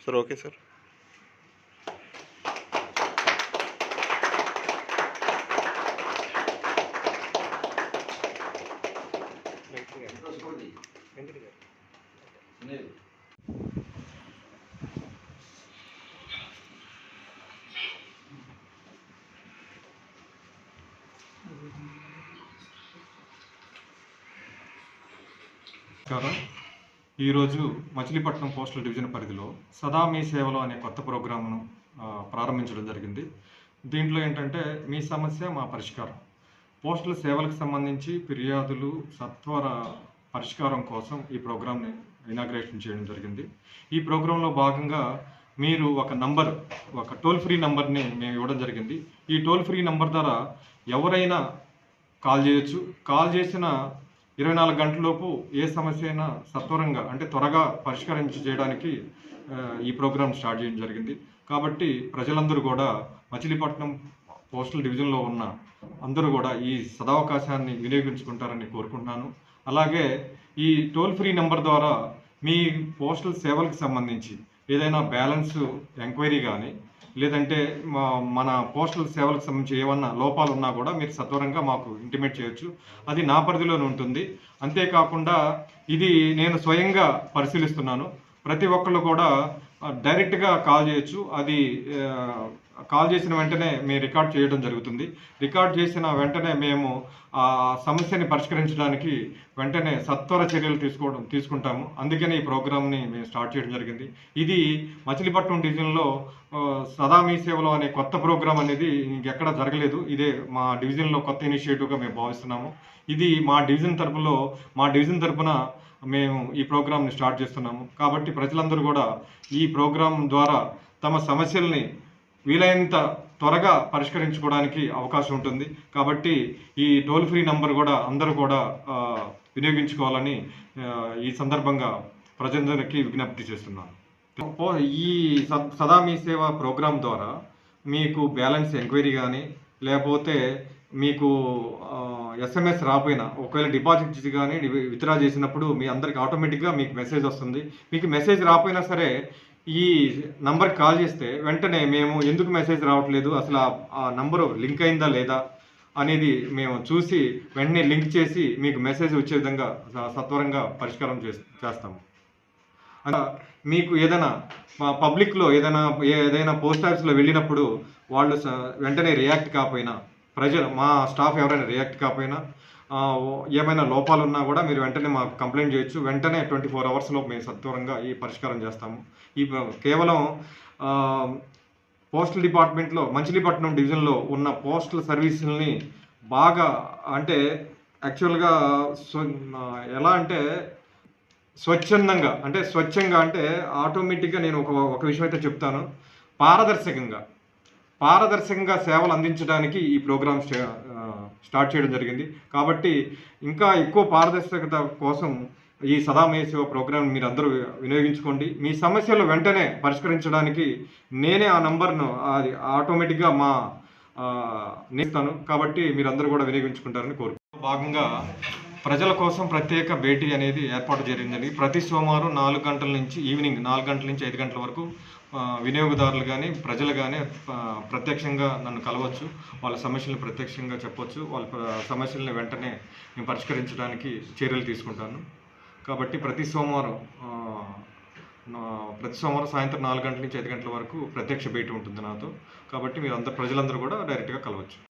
Sir okay sir నమస్కారం ఈరోజు Machilipatnam postal division పరిధిలో సదా మీ సేవలో అనే కొత్త ప్రోగ్రామ్ను ప్రారంభించడం జరిగింది. దీంట్లో ఏంటంటే మీ సమస్య మా పరిష్కారం. పోస్టల్ సేవలకు సంబంధించి ఫిర్యాదులు సత్వర పరిష్కారం కోసం ఈ ప్రోగ్రామ్ని ఇనాగ్రేషన్ చేయడం జరిగింది. ఈ ప్రోగ్రాంలో భాగంగా మీరు ఒక నంబర్ ఒక టోల్ ఫ్రీ నంబర్ని మేము ఇవ్వడం జరిగింది. ఈ టోల్ ఫ్రీ నంబర్ ద్వారా ఎవరైనా కాల్ చేయొచ్చు. కాల్ చేసిన ఇరవై నాలుగు గంటలలోపు ఏ సమస్య అయినా సత్వరంగా అంటే త్వరగా పరిష్కరించి చేయడానికి ఈ ప్రోగ్రామ్ స్టార్ట్ చేయడం జరిగింది. కాబట్టి ప్రజలందరూ కూడా మచిలీపట్నం పోస్టల్ డివిజన్లో ఉన్న అందరూ కూడా ఈ సదావకాశాన్ని వినియోగించుకుంటారని కోరుకుంటున్నాను. అలాగే ఈ టోల్ ఫ్రీ నెంబర్ ద్వారా మీ పోస్టల్ సేవలకు సంబంధించి ఏదైనా బ్యాలెన్స్ ఎంక్వైరీ కానీ లేదంటే మన పోస్టల్ సేవలకు సంబంధించి ఏమన్నా లోపాలు ఉన్నా కూడా మీరు సత్వరంగా మాకు ఇంటిమేట్ చేయొచ్చు. అది నా పరిధిలోనే ఉంటుంది. అంతేకాకుండా ఇది నేను స్వయంగా పరిశీలిస్తున్నాను. ప్రతి ఒక్కళ్ళు కూడా డైరెక్ట్గా కాల్ చేయొచ్చు. అది కాల్ చేసిన వెంటనే మేము రికార్డ్ చేయడం జరుగుతుంది. రికార్డ్ చేసిన వెంటనే మేము ఆ సమస్యని పరిష్కరించడానికి వెంటనే సత్వర చర్యలు తీసుకోవడం తీసుకుంటాము. అందుకని ఈ ప్రోగ్రామ్ని మేము స్టార్ట్ చేయడం జరిగింది. ఇది మచిలీపట్నం డివిజన్లో సదా మీ సేవలో అనే కొత్త ప్రోగ్రాం అనేది ఇంకెక్కడ జరగలేదు. ఇదే మా డివిజన్లో కొత్త ఇనిషియేటివ్గా మేము భావిస్తున్నాము. ఇది మా డివిజన్ తరపులో మా డివిజన్ తరపున మేము ఈ ప్రోగ్రామ్ని స్టార్ట్ చేస్తున్నాము. కాబట్టి ప్రజలందరూ కూడా ఈ ప్రోగ్రాం ద్వారా తమ సమస్యల్ని వీలైనంత త్వరగా పరిష్కరించుకోవడానికి అవకాశం ఉంటుంది. కాబట్టి ఈ టోల్ ఫ్రీ నంబర్ కూడా అందరూ కూడా వినియోగించుకోవాలని ఈ సందర్భంగా ప్రజలందరికీ విజ్ఞప్తి చేస్తున్నాను. ఈ సదా మీ సేవ ప్రోగ్రాం ద్వారా మీకు బ్యాలెన్స్ ఎంక్వైరీ కానీ లేకపోతే మీకు ఎస్ఎంఎస్ రాపోయినా ఒకవేళ డిపాజిట్ చేసి కానీ విత్డ్రా చేసినప్పుడు మీ అందరికి ఆటోమేటిక్గా మీకు మెసేజ్ వస్తుంది. మీకు మెసేజ్ రాపోయినా సరే ఈ నంబర్కి కాల్ చేస్తే వెంటనే మేము ఎందుకు మెసేజ్ రావట్లేదు అసలు ఆ- నంబరు లింక్ అయిందా లేదా అనేది మేము చూసి వెంటనే లింక్ చేసి మీకు మెసేజ్ వచ్చే విధంగా సత్వరంగా పరిష్కారం చేస్తాము. అలా మీకు ఏదైనా మా పబ్లిక్లో ఏదైనా ఏదైనా పోస్ట్ ఆఫీస్లో వెళ్ళినప్పుడు వాళ్ళు స- వెంటనే రియాక్ట్ కాకపోయినా ప్రజలు మా స్టాఫ్ ఎవరైనా రియాక్ట్ కాకపోయినా ఏమైనా లోపాలు ఉన్నా కూడా మీరు వెంటనే మాకు కంప్లైంట్ చేయొచ్చు. వెంటనే ట్వంటీ ఫోర్ అవర్స్లో మేము సత్వరంగా ఈ పరిష్కారం చేస్తాము. ఈ కేవలం పోస్టల్ డిపార్ట్మెంట్లో మచిలీపట్నం డివిజన్లో ఉన్న పోస్టల్ సర్వీసుల్ని బాగా అంటే యాక్చువల్గా ఎలా అంటే స్వచ్ఛందంగా అంటే స్వచ్ఛంగా అంటే ఆటోమేటిక్గా నేను ఒక ఒక విషయం అయితే చెప్తాను. పారదర్శకంగా. పారదర్శకంగా సేవలు అందించడానికి ఈ ప్రోగ్రామ్ స్టార్ట్ చేయడం జరిగింది. కాబట్టి ఇంకా ఎక్కువ పారదర్శకత కోసం ఈ సదామయ సేవ ప్రోగ్రామ్ మీరు అందరూ వినియోగించుకోండి. మీ సమస్యలు వెంటనే పరిష్కరించడానికి నేనే ఆ నంబర్ను అది ఆటోమేటిక్గా మా నేస్తాను. కాబట్టి మీరందరూ కూడా వినియోగించుకుంటారని కోరుకుంటున్నాను. భాగంగా ప్రజల కోసం ప్రత్యేక భేటీ అనేది ఏర్పాటు జరిగిందండి. ప్రతి సోమవారం నాలుగు గంటల నుంచి ఈవినింగ్ నాలుగు గంటల నుంచి ఐదు గంటల వరకు వినియోగదారులు కానీ ప్రజలు కానీ ప్రత్యక్షంగా నన్ను కలవచ్చు. వాళ్ళ సమస్యలను ప్రత్యక్షంగా చెప్పొచ్చు. వాళ్ళ సమస్యలను వెంటనే నేను పరిష్కరించడానికి చర్యలు తీసుకుంటాను. కాబట్టి ప్రతి సోమవారం ప్రతి సోమవారం సాయంత్రం నాలుగు గంటల నుంచి ఐదు గంటల వరకు ప్రత్యక్ష భేటీ ఉంటుంది నాతో. కాబట్టి మీరు అందరు ప్రజలందరూ కూడా డైరెక్ట్గా కలవచ్చు.